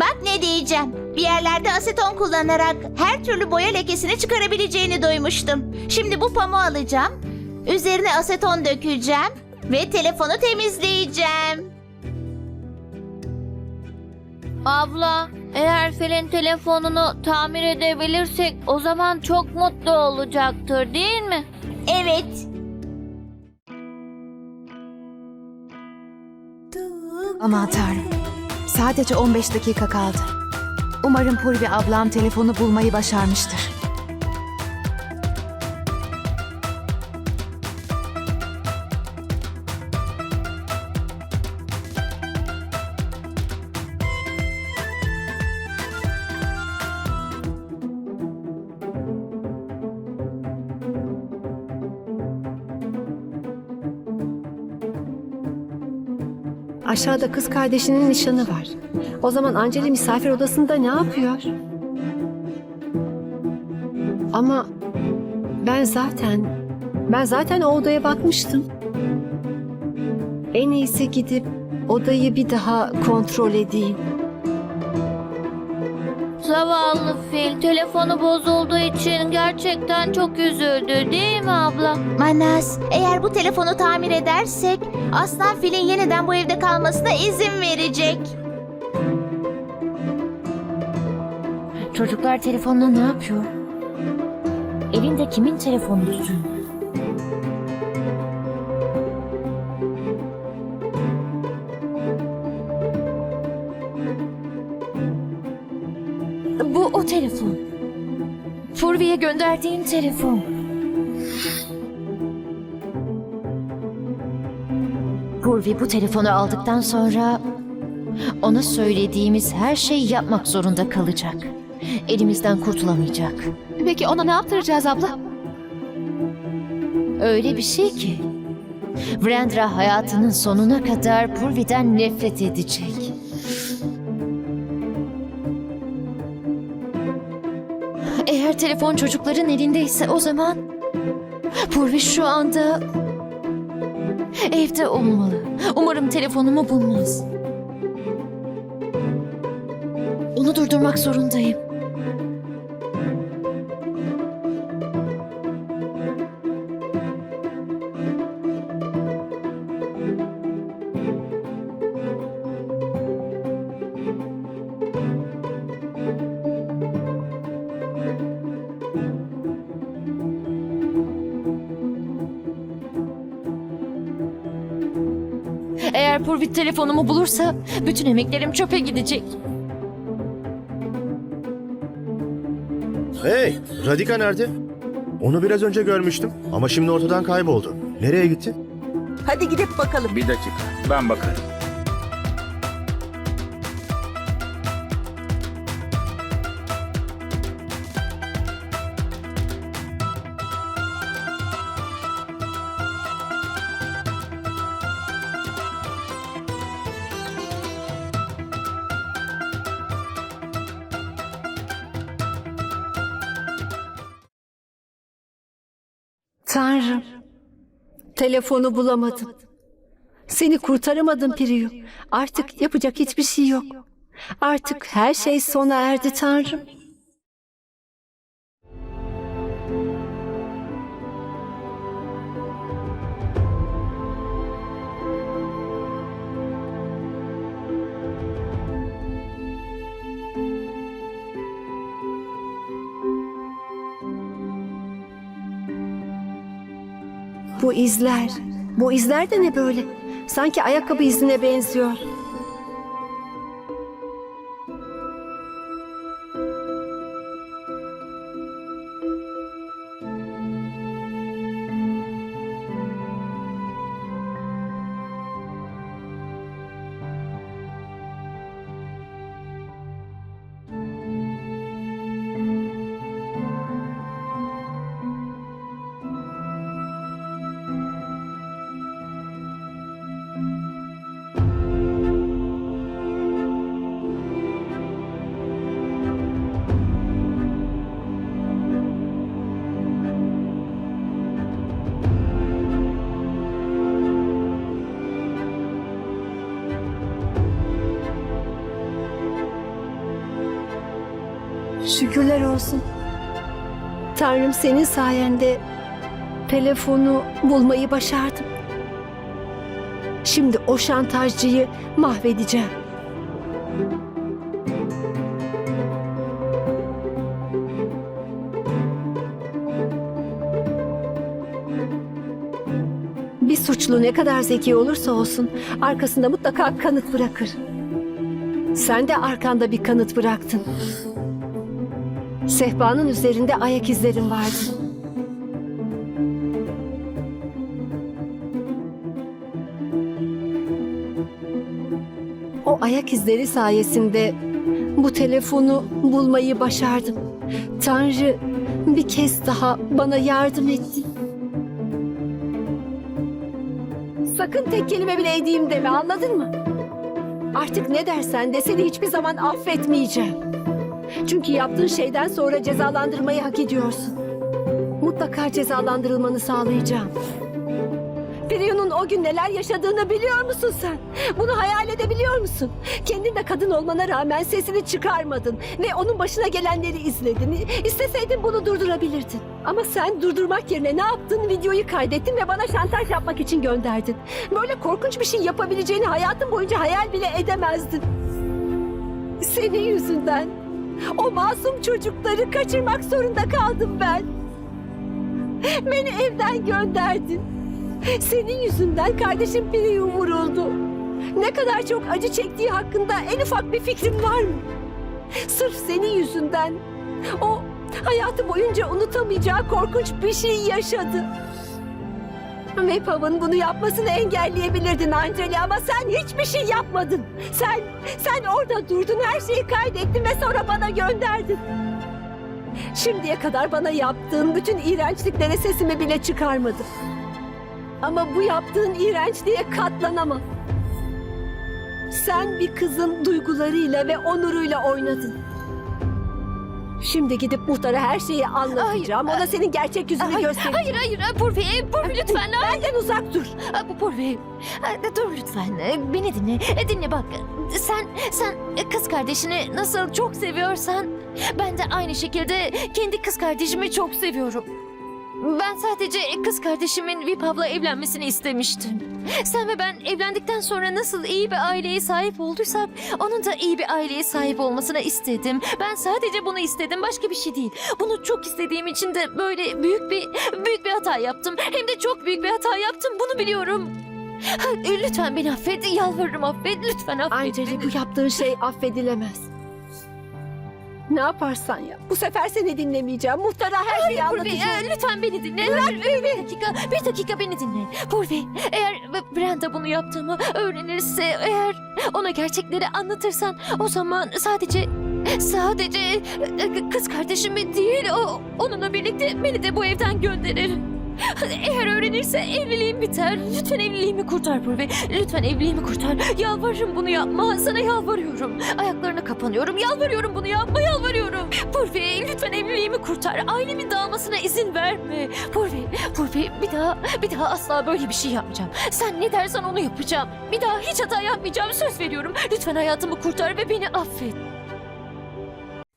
Bak ne diyeceğim. Bir yerlerde aseton kullanarak her türlü boya lekesini çıkarabileceğini duymuştum. Şimdi bu pamuğu alacağım. Üzerine aseton dökeceğim ve telefonu temizleyeceğim. Abla, eğer filin telefonunu tamir edebilirsek o zaman çok mutlu olacaktır değil mi? Evet. Aman tanrım. Sadece 15 dakika kaldı. Umarım Purvi ablam telefonu bulmayı başarmıştır. Aşağıda kız kardeşinin nişanı var. O zaman Anceli misafir odasında ne yapıyor? Ama ben zaten ben zaten o odaya bakmıştım. En iyisi gidip odayı bir daha kontrol edeyim. Zavallı fil telefonu bozulduğu için gerçekten çok üzüldü değil mi abla? Manas, eğer bu telefonu tamir edersek Aslan Fil'in yeniden bu evde kalmasına izin verecek. Çocuklar telefonla ne yapıyor? Elinde kimin telefonu tutuyor? Bu o telefon. Furvi'ye gönderdiğim telefon. Purvi bu telefonu aldıktan sonra ona söylediğimiz her şeyi yapmak zorunda kalacak. Elimizden kurtulamayacak. Peki ona ne yaptıracağız abla? Öyle bir şey ki Vrendra hayatının sonuna kadar Purvi'den nefret edecek. Telefon çocukların elindeyse o zaman Purvi şu anda evde olmalı. Umarım telefonumu bulmaz. Onu durdurmak zorundayım. Eğer Purvi telefonumu bulursa bütün emeklerim çöpe gidecek. Hey, Radika nerede? Onu biraz önce görmüştüm ama şimdi ortadan kayboldu. Nereye gitti? Hadi gidip bakalım. Bir dakika, ben bakarım. Tanrım. Telefonu bulamadım. Seni kurtaramadım Priyu. Artık yapacak hiçbir şey yok. Artık her şey sona erdi Tanrım. Bu izler, bu izler de ne böyle? Sanki ayakkabı izine benziyor. Şükürler olsun. Tanrım senin sayende telefonu bulmayı başardım. Şimdi o şantajcıyı mahvedeceğim. Bir suçlu ne kadar zeki olursa olsun arkasında mutlaka kanıt bırakır. Sen de arkanda bir kanıt bıraktın. Sehpanın üzerinde ayak izlerin vardı. O ayak izleri sayesinde bu telefonu bulmayı başardım. Tanrı bir kez daha bana yardım etti. Sakın tek kelime bile edeyim deme anladın mı? Artık ne dersen de seni hiçbir zaman affetmeyeceğim. Çünkü yaptığın şeyden sonra cezalandırmayı hak ediyorsun. Mutlaka cezalandırılmanı sağlayacağım. Priyu'nun o gün neler yaşadığını biliyor musun sen? Bunu hayal edebiliyor musun? Kendin de kadın olmana rağmen sesini çıkarmadın ve onun başına gelenleri izledin. İsteseydin bunu durdurabilirdin. Ama sen durdurmak yerine ne yaptın? Videoyu kaydettin ve bana şantaj yapmak için gönderdin. Böyle korkunç bir şey yapabileceğini hayatın boyunca hayal bile edemezdin. Senin yüzünden o masum çocukları kaçırmak zorunda kaldım ben. Beni evden gönderdin. Senin yüzünden kardeşim Priyu vuruldu. Ne kadar çok acı çektiği hakkında en ufak bir fikrin var mı? Sırf senin yüzünden o hayatı boyunca unutamayacağı korkunç bir şey yaşadı. Mepav'ın bunu yapmasını engelleyebilirdin Anceli ama sen hiçbir şey yapmadın. Sen, sen orada durdun her şeyi kaydettin ve sonra bana gönderdin. Şimdiye kadar bana yaptığın bütün iğrençliklere sesimi bile çıkarmadım. Ama bu yaptığın iğrençliğe katlanamam. Sen bir kızın duygularıyla ve onuruyla oynadın. Şimdi gidip muhtara her şeyi anlatacağım. Ona senin gerçek yüzünü Hayır, göstereceğim. hayır, hayır. Purvi, Purvi lütfen. Benden uzak dur. Bu Purvi. Dur lütfen. Beni dinle. E, Dinle bak. Sen, sen kız kardeşini nasıl çok seviyorsan ben de aynı şekilde kendi kız kardeşimi çok seviyorum. Ben sadece kız kardeşimin Vipav'la evlenmesini istemiştim. Sen ve ben evlendikten sonra nasıl iyi bir aileye sahip olduysak onun da iyi bir aileye sahip olmasını istedim. Ben sadece bunu istedim başka bir şey değil. Bunu çok istediğim için de böyle büyük bir büyük bir hata yaptım. Hem de çok büyük bir hata yaptım bunu biliyorum. Lütfen beni affet, yalvarırım affet, lütfen affet. Anceli bu yaptığın şey affedilemez. Ne yaparsan yap. Bu sefer seni dinlemeyeceğim. Muhtara her şeyi Purvi, anlatacağım. e, lütfen beni dinle. Bir, bir dakika, bir dakika beni dinle. Purvi, eğer Brenda bunu yaptığımı öğrenirse, eğer ona gerçekleri anlatırsan, o zaman sadece, sadece e, kız kardeşimi değil, o, onunla birlikte beni de bu evden gönderir. Eğer öğrenirse evliliğim biter. Lütfen evliliğimi kurtar Purvi. Lütfen evliliğimi kurtar. Yalvarırım bunu yapma. Sana yalvarıyorum. Ayaklarına kapanıyorum. Yalvarıyorum bunu yapma. Yalvarıyorum. Purvi lütfen evliliğimi kurtar. Ailemin dağılmasına izin verme. Purvi, Purvi bir daha, bir daha asla böyle bir şey yapmayacağım. Sen ne dersen onu yapacağım. Bir daha hiç hata yapmayacağım. Söz veriyorum. Lütfen hayatımı kurtar ve beni affet.